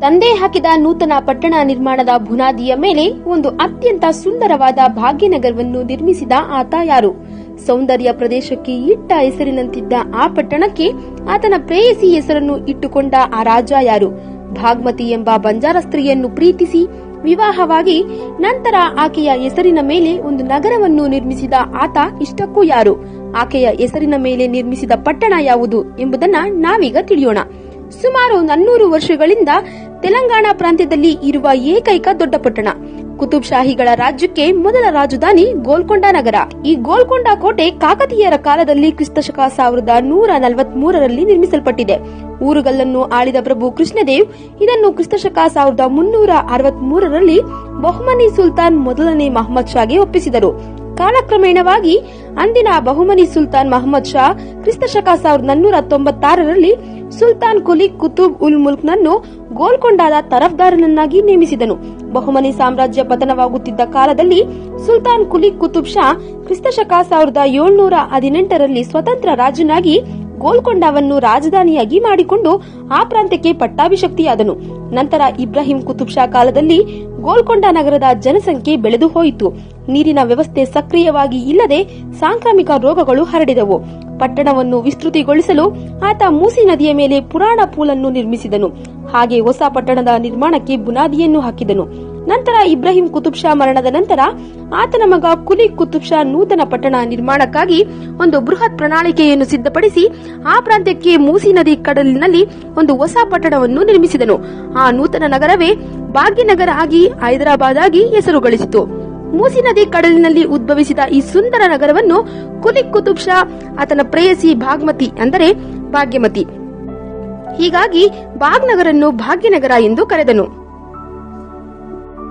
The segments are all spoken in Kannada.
ತಂದೆ ಹಾಕಿದ ನೂತನ ಪಟ್ಟಣ ನಿರ್ಮಾಣದ ಬುನಾದಿಯ ಮೇಲೆ ಒಂದು ಅತ್ಯಂತ ಸುಂದರವಾದ ಭಾಗ್ಯನಗರವನ್ನು ನಿರ್ಮಿಸಿದ ಆತ ಯಾರು? ಸೌಂದರ್ಯ ಪ್ರದೇಶಕ್ಕೆ ಇಟ್ಟ ಹೆಸರಿನಂತಿದ್ದ ಆ ಪಟ್ಟಣಕ್ಕೆ ಆತನ ಪ್ರೇಯಸಿ ಹೆಸರನ್ನು ಇಟ್ಟುಕೊಂಡ ಆ ರಾಜ ಯಾರು? ಭಾಗ್ಮತಿ ಎಂಬ ಬಂಜಾರ ಸ್ತ್ರೀಯನ್ನು ಪ್ರೀತಿಸಿ ವಿವಾಹವಾಗಿ ನಂತರ ಆಕೆಯ ಹೆಸರಿನ ಮೇಲೆ ಒಂದು ನಗರವನ್ನು ನಿರ್ಮಿಸಿದ ಆತ ಇಷ್ಟಕ್ಕೂ ಯಾರು? ಆಕೆಯ ಹೆಸರಿನ ಮೇಲೆ ನಿರ್ಮಿಸಿದ ಪಟ್ಟಣ ಯಾವುದು ಎಂಬುದನ್ನ ನಾವೀಗ ತಿಳಿಯೋಣ. ಸುಮಾರು ನನ್ನೂರು ವರ್ಷಗಳಿಂದ ತೆಲಂಗಾಣ ಪ್ರಾಂತ್ಯದಲ್ಲಿ ಇರುವ ಏಕೈಕ ದೊಡ್ಡ ಪಟ್ಟಣ. ಕುತುಬ್ ಶಾಹಿಗಳ ರಾಜ್ಯಕ್ಕೆ ಮೊದಲ ರಾಜಧಾನಿ ಗೋಲ್ಕೊಂಡ ನಗರ. ಈ ಗೋಲ್ಕೊಂಡ ಕೋಟೆ ಕಾಕತೀಯರ ಕಾಲದಲ್ಲಿ ಕ್ರಿಸ್ತಶಕ ಸಾವಿರದ ನೂರ ನಲವತ್ಮೂರರಲ್ಲಿ ನಿರ್ಮಿಸಲ್ಪಟ್ಟಿದೆ. ಊರುಗಲ್ಲನ್ನು ಆಳಿದ ಪ್ರಭು ಕೃಷ್ಣದೇವ್, ಇದನ್ನು ಕ್ರಿಸ್ತಶಕ ಸಾವಿರದ ಮುನ್ನೂರ ಅರವತ್ಮೂರರಲ್ಲಿ ಬಹುಮನಿ ಸುಲ್ತಾನ್ ಮೊದಲನೇ ಮಹಮ್ಮದ್ ಶಾಗೆ ಒಪ್ಪಿಸಿದರು. ಕಾಲಕ್ರಮೇಣವಾಗಿ ಅಂದಿನ ಬಹುಮನಿ ಸುಲ್ತಾನ್ ಮಹಮ್ಮದ್ ಶಾ ಕ್ರಿಸ್ತಶಕ ಸಾವಿರದ ನಾನ್ನೂರ ತೊಂಬತ್ತಾರರಲ್ಲಿ ಸುಲ್ತಾನ್ ಕುಲಿ ಕುತುಬ್ ಉಲ್ ಮುಲ್ಕ್ ನನ್ನು ಗೋಲ್ಕೊಂಡಾದ ತರಫ್ದಾರನನ್ನಾಗಿ ನೇಮಿಸಿದನು. ಬಹುಮನಿ ಸಾಮ್ರಾಜ್ಯ ಪತನವಾಗುತ್ತಿದ್ದ ಕಾಲದಲ್ಲಿ ಸುಲ್ತಾನ್ ಕುಲಿ ಕುತುಬ್ ಶಾ ಕ್ರಿಸ್ತಶಕ ಸಾವಿರದ ಏಳ್ನೂರ ಹದಿನೆಂಟರಲ್ಲಿ ಸ್ವತಂತ್ರ ರಾಜನಾಗಿ ಗೋಲ್ಕೊಂಡವನ್ನು ರಾಜಧಾನಿಯಾಗಿ ಮಾಡಿಕೊಂಡು ಆ ಪ್ರಾಂತ್ಯಕ್ಕೆ ಪಟ್ಟಾಭಿಶಕ್ತಿಯಾದನು ನಂತರ ಇಬ್ರಾಹಿಂ ಕುತುಬ್ ಶಾ ಕಾಲದಲ್ಲಿ ಗೋಲ್ಕೊಂಡ ನಗರದ ಜನಸಂಖ್ಯೆ ಬೆಳೆದು ಹೋಯಿತು. ನೀರಿನ ವ್ಯವಸ್ಥೆ ಸಕ್ರಿಯವಾಗಿ ಇಲ್ಲದೆ ಸಾಂಕ್ರಾಮಿಕ ರೋಗಗಳು ಹರಡಿದವು. ಪಟ್ಟಣವನ್ನು ವಿಸ್ತೃತಿಗೊಳಿಸಲು ಆತ ಮೂಸಿ ನದಿಯ ಮೇಲೆ ಪುರಾಣ ಪೂಲನ್ನು ನಿರ್ಮಿಸಿದನು. ಹಾಗೆ ಹೊಸ ಪಟ್ಟಣದ ನಿರ್ಮಾಣಕ್ಕೆ ಬುನಾದಿಯನ್ನು ಹಾಕಿದನು. ನಂತರ ಇಬ್ರಾಹಿಂ ಕುತುಬ್ ಶಾ ಮರಣದ ನಂತರ ಆತನ ಮಗ ಕುಲಿ ಕುತುಬ್ ಶಾ ನೂತನ ಪಟ್ಟಣ ನಿರ್ಮಾಣಕ್ಕಾಗಿ ಒಂದು ಬೃಹತ್ ಪ್ರಣಾಳಿಕೆಯನ್ನು ಸಿದ್ಧಪಡಿಸಿ ಆ ಪ್ರಾಂತ್ಯಕ್ಕೆ ಮೂಸಿ ನದಿ ಕಡಲಿನಲ್ಲಿ ಒಂದು ಹೊಸ ಪಟ್ಟಣವನ್ನು ನಿರ್ಮಿಸಿದನು. ಆ ನೂತನ ನಗರವೇ ಭಾಗ್ಯನಗರ ಆಗಿ ಹೈದರಾಬಾದ್ ಆಗಿ ಹೆಸರು ಗಳಿಸಿತು ಮೂಸಿ ನದಿ ಕಡಲಿನಲ್ಲಿ ಉದ್ಭವಿಸಿದ ಈ ಸುಂದರ ನಗರವನ್ನು ಕುಲಿ ಕುತುಬ್ ಶಾ ಆತನ ಪ್ರೇಯಸಿ ಭಾಗ್ಮತಿ ಅಂದರೆ ಭಾಗ್ಯಮತಿ. ಹೀಗಾಗಿ ಭಾಗ್ನಗರನ್ನು ಭಾಗ್ಯನಗರ ಎಂದು ಕರೆದನು.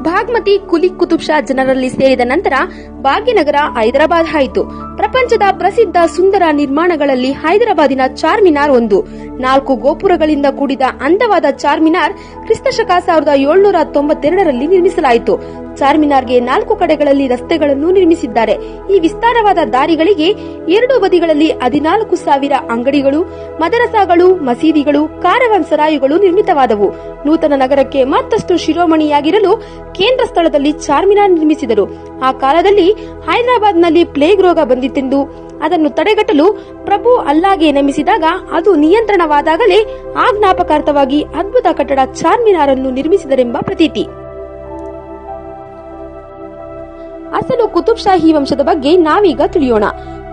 ಭಾಗ್ಮತಿ ಕುಲಿ ಕುತುಬ್ ಶಾ ಜನರಲ್ಲಿ ಸೇರಿದ ನಂತರ ಭಾಗ್ಯನಗರ ಹೈದರಾಬಾದ್ ಆಯಿತು. ಪ್ರಪಂಚದ ಪ್ರಸಿದ್ಧ ಸುಂದರ ನಿರ್ಮಾಣಗಳಲ್ಲಿ ಹೈದರಾಬಾದಿನ ಚಾರ್ಮಿನಾರ್ ಒಂದು. ನಾಲ್ಕು ಗೋಪುರಗಳಿಂದ ಕೂಡಿದ ಅಂದವಾದ ಚಾರ್ಮಿನಾರ್ ಕ್ರಿಸ್ತಶಕ ಸಾವಿರದ ಏಳುನೂರ ತೊಂಬತ್ತೆರಡರಲ್ಲಿ ನಿರ್ಮಿಸಲಾಯಿತು. ಚಾರ್ಮಿನಾರ್ಗೆ ನಾಲ್ಕು ಕಡೆಗಳಲ್ಲಿ ರಸ್ತೆಗಳನ್ನು ನಿರ್ಮಿಸಿದ್ದಾರೆ. ಈ ವಿಸ್ತಾರವಾದ ದಾರಿಗಳಿಗೆ ಎರಡು ಬದಿಗಳಲ್ಲಿ ಹದಿನಾಲ್ಕು ಸಾವಿರ ಅಂಗಡಿಗಳು, ಮದರಸಾಗಳು, ಮಸೀದಿಗಳು, ಕಾರವನ್ ಸರಾಯುಗಳು ನಿರ್ಮಿತವಾದವು. ನೂತನ ನಗರಕ್ಕೆ ಮತ್ತಷ್ಟು ಶಿರೋಮಣಿಯಾಗಿರಲು ಕೇಂದ್ರ ಸ್ಥಳದಲ್ಲಿ ಚಾರ್ಮಿನಾರ್ ನಿರ್ಮಿಸಿದರು. ಆ ಕಾಲದಲ್ಲಿ ಹೈದರಾಬಾದ್ನಲ್ಲಿ ಪ್ಲೇಗ್ ರೋಗ ಬಂದಿತ್ತೆಂದು. ಅದನ್ನು ತಡೆಗಟ್ಟಲು ಪ್ರಭು ಅಲ್ಲಾಗೆ ನೇಮಿಸಿದಾಗ ಅದು ನಿಯಂತ್ರಣವಾದಾಗಲೇ ಆ ಅದ್ಭುತ ಕಟ್ಟಡ ಚಾರ್ಮಿನಾರ್ ಅನ್ನು ನಿರ್ಮಿಸಿದರೆಂಬ ಪ್ರತೀತಿ. ಅಸಲು ಕುತುಬ್ ಶಾಹಿ ವಂಶದ ಬಗ್ಗೆ ನಾವೀಗ ತಿಳಿಯೋಣ.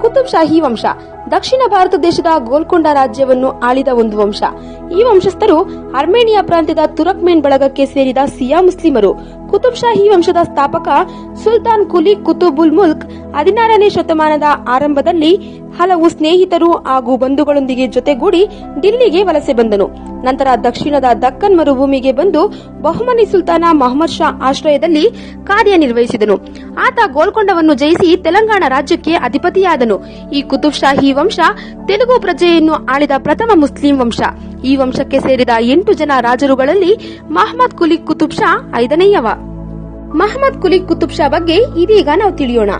ಕುತುಬ್ ಶಾಹಿ ವಂಶ. ದಕ್ಷಿಣ ಭಾರತ ದೇಶದ ಗೋಲ್ಕೊಂಡ ರಾಜ್ಯವನ್ನು ಆಳಿದ ಒಂದು ವಂಶ. ಈ ವಂಶಸ್ಥರು ಅರ್ಮೇನಿಯಾ ಪ್ರಾಂತ್ಯದ ತುರಕ್ಮೇನ್ ಬಳಗಕ್ಕೆ ಸೇರಿದ ಸಿಯಾ ಮುಸ್ಲಿಮರು. ಕುತುಬ್ ಶಾಹಿ ವಂಶದ ಸ್ಥಾಪಕ ಸುಲ್ತಾನ್ ಕುಲಿ ಕುತುಬುಲ್ ಮುಲ್ಕ್ ಹದಿನಾರನೇ ಶತಮಾನದ ಆರಂಭದಲ್ಲಿ ಹಲವು ಸ್ನೇಹಿತರು ಹಾಗೂ ಬಂಧುಗಳೊಂದಿಗೆ ಜೊತೆಗೂಡಿ ದಿಲ್ಲಿಗೆ ವಲಸೆ ಬಂದನು. ನಂತರ ದಕ್ಷಿಣದ ದಕ್ಕನ್ ಮರುಭೂಮಿಗೆ ಬಂದು ಬಹುಮನಿ ಸುಲ್ತಾನ ಮಹಮ್ಮದ್ ಶಾ ಆಶ್ರಯದಲ್ಲಿ ಕಾರ್ಯನಿರ್ವಹಿಸಿದನು. ಆತ ಗೋಲ್ಕೊಂಡವನ್ನು ಜಯಿಸಿ ತೆಲಂಗಾಣ ರಾಜ್ಯಕ್ಕೆ ಅಧಿಪತಿಯಾದನು. ಈ ಕುತುಬ್ ಶಾಹಿ ವಂಶ ತೆಲುಗು ಪ್ರಜೆಯನ್ನು ಆಳಿದ ಪ್ರಥಮ ಮುಸ್ಲಿಂ ವಂಶ. ಈ ವಂಶಕ್ಕೆ ಸೇರಿದ ಎಂಟು ಜನ ರಾಜರುಗಳಲ್ಲಿ ಮಹಮ್ಮದ್ ಕುಲಿ ಕುತುಬ್ ಶಾ ಐದನೆಯವ. ಮಹಮ್ಮದ್ ಕುಲಿ ಕುತುಬ್ ಶಾ ಬಗ್ಗೆ ಇದೀಗ ನಾವು ತಿಳಿಯೋಣ.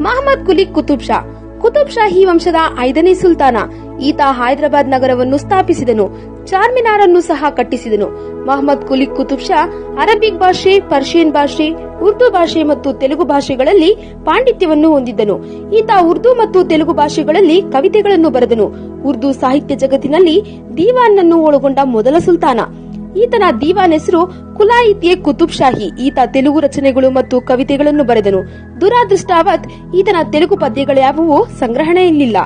ಮಹಮ್ಮದ್ ಕುಲಿ ಕುತುಬ್ ಶಾ. ಕುತುಬ್ ಶಾಹಿ ವಂಶದ ಐದನೇ ಸುಲ್ತಾನ. ಈತ ಹೈದರಾಬಾದ್ ನಗರವನ್ನು ಸ್ಥಾಪಿಸಿದನು. ಚಾರ್ಮಿನಾರ್ ಅನ್ನು ಸಹ ಕಟ್ಟಿಸಿದನು. ಮಹಮ್ಮದ್ ಕುಲಿಕ್ ಕುತುಬ್ ಶಾ ಅರಬಿಕ್ ಭಾಷೆ, ಪರ್ಷಿಯನ್ ಭಾಷೆ, ಉರ್ದು ಭಾಷೆ ಮತ್ತು ತೆಲುಗು ಭಾಷೆಗಳಲ್ಲಿ ಪಾಂಡಿತ್ಯವನ್ನು ಹೊಂದಿದ್ದನು. ಈತ ಉರ್ದು ಮತ್ತು ತೆಲುಗು ಭಾಷೆಗಳಲ್ಲಿ ಕವಿತೆಗಳನ್ನು ಬರೆದನು. ಉರ್ದು ಸಾಹಿತ್ಯ ಜಗತ್ತಿನಲ್ಲಿ ದೀವಾನ್ ಅನ್ನು ಒಳಗೊಂಡ ಮೊದಲ ಸುಲ್ತಾನ. ಈತನ ದೀವಾನ್ ಹೆಸರು ಕುಲಾಯಿತಿಯೆ ಕುತುಬ್ ಶಾಹಿ. ಈತ ತೆಲುಗು ರಚನೆಗಳು ಮತ್ತು ಕವಿತೆಗಳನ್ನು ಬರೆದನು. ದುರಾದೃಷ್ಟಾವತ್ ಈತನ ತೆಲುಗು ಪದ್ಯಗಳ್ಯಾವುವೂ ಸಂಗ್ರಹಣೆಯಲ್ಲಿಲ್ಲ.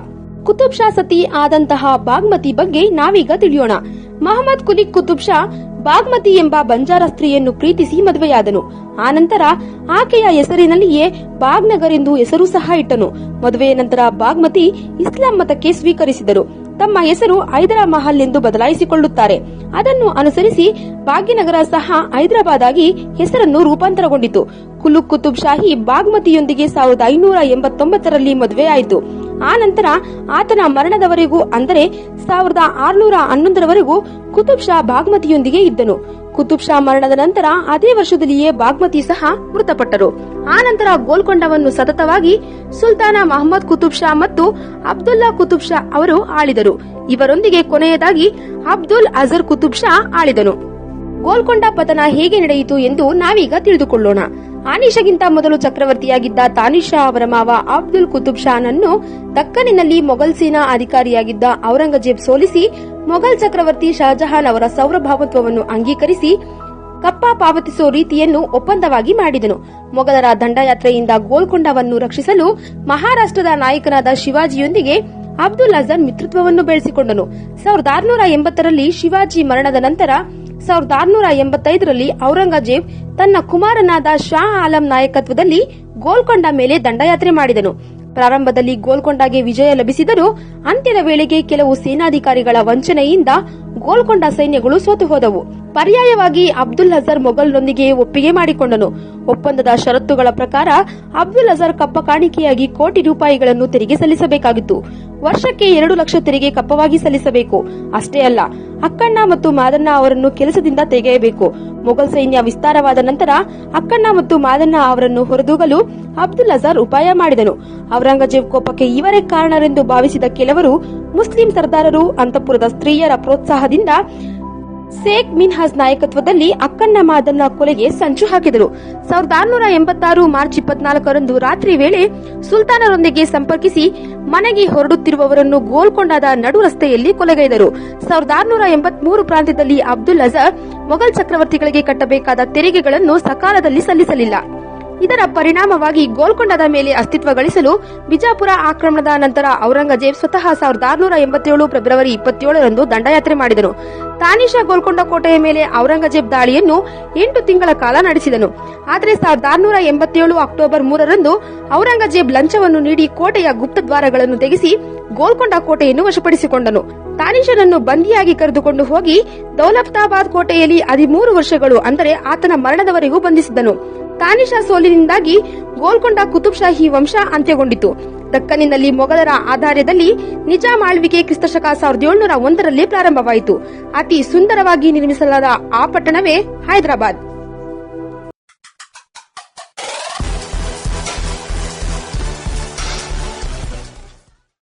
ಕುತುಬ್ ಶಾ ಸತಿ ಆದಂತಹ ಬಾಗ್ಮತಿ ಬಗ್ಗೆ ನಾವೀಗ ತಿಳಿಯೋಣ. ಮಹಮ್ಮದ್ ಕುಲಿ ಕುತುಬ್ ಶಾ ಬಾಗ್ಮತಿ ಎಂಬ ಬಂಜಾರ ಸ್ತ್ರೀಯನ್ನು ಪ್ರೀತಿಸಿ ಮದುವೆಯಾದನು. ಆನಂತರ ಆಕೆಯ ಹೆಸರಿನಲ್ಲಿಯೇ ಬಾಗ್ನಗರ್ ಎಂದು ಹೆಸರು ಸಹ ಇಟ್ಟನು. ಮದುವೆಯ ನಂತರ ಬಾಗ್ಮತಿ ಇಸ್ಲಾಂ ಮತಕ್ಕೆ ಸ್ವೀಕರಿಸಿದರು. ತಮ್ಮ ಹೆಸರು ಹೈದರಾ ಮಹಲ್ ಎಂದು ಬದಲಾಯಿಸಿಕೊಳ್ಳುತ್ತಾರೆ. ಅದನ್ನು ಅನುಸರಿಸಿ ಭಾಗ್ಯನಗರ ಸಹ ಹೈದರಾಬಾದ್ ಆಗಿ ಹೆಸರನ್ನು ರೂಪಾಂತರಗೊಂಡಿತು. ಕುಲುಕ್ ಕುತುಬ್ ಶಾಹಿ ಬಾಗ್ಮತಿಯೊಂದಿಗೆ ಸಾವಿರದ ಐನೂರ ಎಂಬತ್ತೊಂಬತ್ತರಲ್ಲಿ ಮದುವೆಯಾಯಿತು. ಆ ನಂತರ ಆತನ ಮರಣದವರೆಗೂ, ಅಂದರೆ ಸಾವಿರದ ಆರುನೂರ ಹನ್ನೊಂದರವರೆಗೂ, ಕುತುಬ್ ಶಾ ಬಾಗ್ಮತಿಯೊಂದಿಗೆ ಇದ್ದನು. ಕುತುಬ್ ಶಾ ಮರಣದ ನಂತರ ಅದೇ ವರ್ಷದಲ್ಲಿಯೇ ಬಾಗ್ಮತಿ ಸಹ ಮೃತಪಟ್ಟರು. ಆ ನಂತರ ಗೋಲ್ಕೊಂಡವನ್ನು ಸತತವಾಗಿ ಸುಲ್ತಾನ ಮಹಮ್ಮದ್ ಕುತುಬ್ ಶಾ ಮತ್ತು ಅಬ್ದುಲ್ಲಾ ಕುತುಬ್ ಶಾ ಅವರು ಆಳಿದರು. ಇವರೊಂದಿಗೆ ಕೊನೆಯದಾಗಿ ಅಬ್ದುಲ್ ಅಜರ್ ಕುತುಬ್ ಶಾ ಆಳಿದನು. ಗೋಲ್ಕೊಂಡ ಪತನ ಹೇಗೆ ನಡೆಯಿತು ಎಂದು ನಾವೀಗ ತಿಳಿದುಕೊಳ್ಳೋಣ. ಆನಿಷಗಿಂತ ಮೊದಲು ಚಕ್ರವರ್ತಿಯಾಗಿದ್ದ ತಾನಿಶಾ ಅವರ ಮಾವ ಅಬ್ದುಲ್ ಕುತುಬ್ ಶಾನನ್ನು ದಕ್ಕನಿನಲ್ಲಿ ಮೊಘಲ್ ಸೇನಾ ಅಧಿಕಾರಿಯಾಗಿದ್ದ ಔರಂಗಜೇಬ್ ಸೋಲಿಸಿ, ಮೊಘಲ್ ಚಕ್ರವರ್ತಿ ಶಾಜಹಾನ್ ಅವರ ಸೌರಭಾವತ್ವವನ್ನು ಅಂಗೀಕರಿಸಿ, ಕಪ್ಪ ಪಾವತಿಸುವ ರೀತಿಯನ್ನು ಒಪ್ಪಂದವಾಗಿ ಮಾಡಿದನು. ಮೊಘಲರ ದಂಡಯಾತ್ರೆಯಿಂದ ಗೋಲ್ಕೊಂಡವನ್ನು ರಕ್ಷಿಸಲು ಮಹಾರಾಷ್ಟ್ರದ ನಾಯಕನಾದ ಶಿವಾಜಿಯೊಂದಿಗೆ ಅಬ್ದುಲ್ ಅಜರ್ ಮಿತ್ರತ್ವವನ್ನು ಬೆಳೆಸಿಕೊಂಡನು. ಸಾವಿರದ ಆರುನೂರ ಎಂಬತ್ತರಲ್ಲಿ ಶಿವಾಜಿ ಮರಣದ ನಂತರ ಸಾವಿರದ ಆರುನೂರ ಎಂಬತ್ತೈದರಲ್ಲಿ ಔರಂಗಜೇಬ್ ತನ್ನ ಕುಮಾರನಾದ ಶಾ ಆಲಂ ನಾಯಕತ್ವದಲ್ಲಿ ಗೋಲ್ಕೊಂಡ ಮೇಲೆ ದಂಡಯಾತ್ರೆ ಮಾಡಿದನು. ಪ್ರಾರಂಭದಲ್ಲಿ ಗೋಲ್ಕೊಂಡಗೆ ವಿಜಯ ಲಭಿಸಿದರೂ ಅಂತ್ಯದ ವೇಳೆಗೆ ಕೆಲವು ಸೇನಾಧಿಕಾರಿಗಳ ವಂಚನೆಯಿಂದ ಗೋಲ್ಕೊಂಡ ಸೈನ್ಯಗಳು ಸೋತು ಹೋದವು ಪರ್ಯಾಯವಾಗಿ ಅಬ್ದುಲ್ ಹಜರ್ ಮೊಘಲ್ನೊಂದಿಗೆ ಒಪ್ಪಿಗೆ ಮಾಡಿಕೊಂಡನು. ಒಪ್ಪಂದದ ಷರತ್ತುಗಳ ಪ್ರಕಾರ ಅಬ್ದುಲ್ ಹಜರ್ ಕಪ್ಪ ಕಾಣಿಕೆಯಾಗಿ ಕೋಟಿ ರೂಪಾಯಿಗಳನ್ನು ತೆರಿಗೆ ಸಲ್ಲಿಸಬೇಕಾಗಿತ್ತು. ವರ್ಷಕ್ಕೆ ಎರಡು ಲಕ್ಷ ತೆರಿಗೆ ಕಪ್ಪವಾಗಿ ಸಲ್ಲಿಸಬೇಕು. ಅಷ್ಟೇ ಅಲ್ಲ, ಅಕ್ಕಣ್ಣ ಮತ್ತು ಮಾದಣ್ಣ ಅವರನ್ನು ಕೆಲಸದಿಂದ ತೆಗೆಯಬೇಕು. ಮೊಘಲ್ ಸೈನ್ಯ ವಿಸ್ತಾರವಾದ ನಂತರ ಅಕ್ಕಣ್ಣ ಮತ್ತು ಮಾದಣ್ಣ ಅವರನ್ನು ಹೊರದೂಗಲು ಅಬ್ದುಲ್ ಅಜಾರ್ ಉಪಾಯ ಮಾಡಿದನು. ಔರಂಗಜೇಬ್ ಕೋಪಕ್ಕೆ ಇವರೇ ಕಾರಣರೆಂದು ಭಾವಿಸಿದ ಕೆಲವರು ಮುಸ್ಲಿಂ ಸರ್ದಾರರು ಅಂತಪುರದ ಸ್ತ್ರೀಯರ ಪ್ರೋತ್ಸಾಹದಿಂದ ಶೇಖ್ ಮಿನ್ಹಾಜ್ ನಾಯಕತ್ವದಲ್ಲಿ ಅಕ್ಕಣ್ಣ ಮಾದನ್ನ ಕೊಲೆಗೆ ಸಂಚು ಹಾಕಿದರು. ಸಾವಿರದ ಆರುನೂರ ಎಂಬತ್ತಾರು ಮಾರ್ಚ್ ಇಪ್ಪತ್ನಾಲ್ಕರಂದು ರಾತ್ರಿ ವೇಳೆ ಸುಲ್ತಾನರೊಂದಿಗೆ ಸಂಪರ್ಕಿಸಿ ಮನೆಗೆ ಹೊರಡುತ್ತಿರುವವರನ್ನು ಗೋಲ್ಕೊಂಡಾದ ನಡು ರಸ್ತೆಯಲ್ಲಿ ಕೊಲೆಗೈದರು. ಸಾವಿರದ ಆರುನೂರ ಎಂಬತ್ಮೂರು ಪ್ರಾಂತ್ಯದಲ್ಲಿ ಅಬ್ದುಲ್ ಅಜರ್ ಮೊಘಲ್ ಚಕ್ರವರ್ತಿಗಳಿಗೆ ಕಟ್ಟಬೇಕಾದ ತೆರಿಗೆಗಳನ್ನು ಸಕಾಲದಲ್ಲಿ ಸಲ್ಲಿಸಲಿಲ್ಲ. ಇದರ ಪರಿಣಾಮವಾಗಿ ಗೋಲ್ಕೊಂಡದ ಮೇಲೆ ಅಸ್ತಿತ್ವ ಗಳಿಸಲು ಬಿಜಾಪುರ ಆಕ್ರಮಣದ ನಂತರ ಔರಂಗಜೇಬ್ ಸ್ವತಃ ಸಾವಿರದ ಆರುನೂರ ಎಂಬತ್ತೇಳು ಫೆಬ್ರವರಿ ಇಪ್ಪತ್ತೇಳರಂದು ದಂಡಯಾತ್ರೆ ಮಾಡಿದನು. ತಾನಿಷಾ ಗೋಲ್ಕೊಂಡ ಕೋಟೆಯ ಮೇಲೆ ಔರಂಗಜೇಬ್ ದಾಳಿಯನ್ನು ಎಂಟು ತಿಂಗಳ ಕಾಲ ನಡೆಸಿದನು. ಆದರೆ ಸಾವಿರದ ಆರುನೂರ ಎಂಬತ್ತೇಳು ಅಕ್ಟೋಬರ್ ಮೂರರಂದು ಔರಂಗಜೇಬ್ ಲಂಚವನ್ನು ನೀಡಿ ಕೋಟೆಯ ಗುಪ್ತ ದ್ವಾರಗಳನ್ನು ತೆಗೆಸಿ ಗೋಲ್ಕೊಂಡ ಕೋಟೆಯನ್ನು ವಶಪಡಿಸಿಕೊಂಡನು. ತಾನಿಷನನ್ನು ಬಂದಿಯಾಗಿ ಕರೆದುಕೊಂಡು ಹೋಗಿ ದೌಲತಾಬಾದ್ ಕೋಟೆಯಲ್ಲಿ ಹದಿಮೂರು ವರ್ಷಗಳು, ಅಂದರೆ ಆತನ ಮರಣದವರೆಗೂ ಬಂಧಿಸಿದನು. ತಾನಿಷಾ ಸೋಲಿನಿಂದಾಗಿ ಗೋಲ್ಕೊಂಡ ಕುತುಬ್ ಶಾಹಿ ವಂಶ ಅಂತ್ಯಗೊಂಡಿತು. ದಕ್ಕನಿನಲ್ಲಿ ಮೊಘಲರ ಆಧಾರ್ಯದಲ್ಲಿ ನಿಜಾಮ್ ಆಳ್ವಿಕೆ ಕ್ರಿಸ್ತಶಕ ಸಾವಿರದ ಏಳುನೂರ ಒಂದರಲ್ಲಿ ಪ್ರಾರಂಭವಾಯಿತು. ಅತಿ ಸುಂದರವಾಗಿ ನಿರ್ಮಿಸಲಾದ ಆ ಪಟ್ಟಣವೇ ಹೈದರಾಬಾದ್.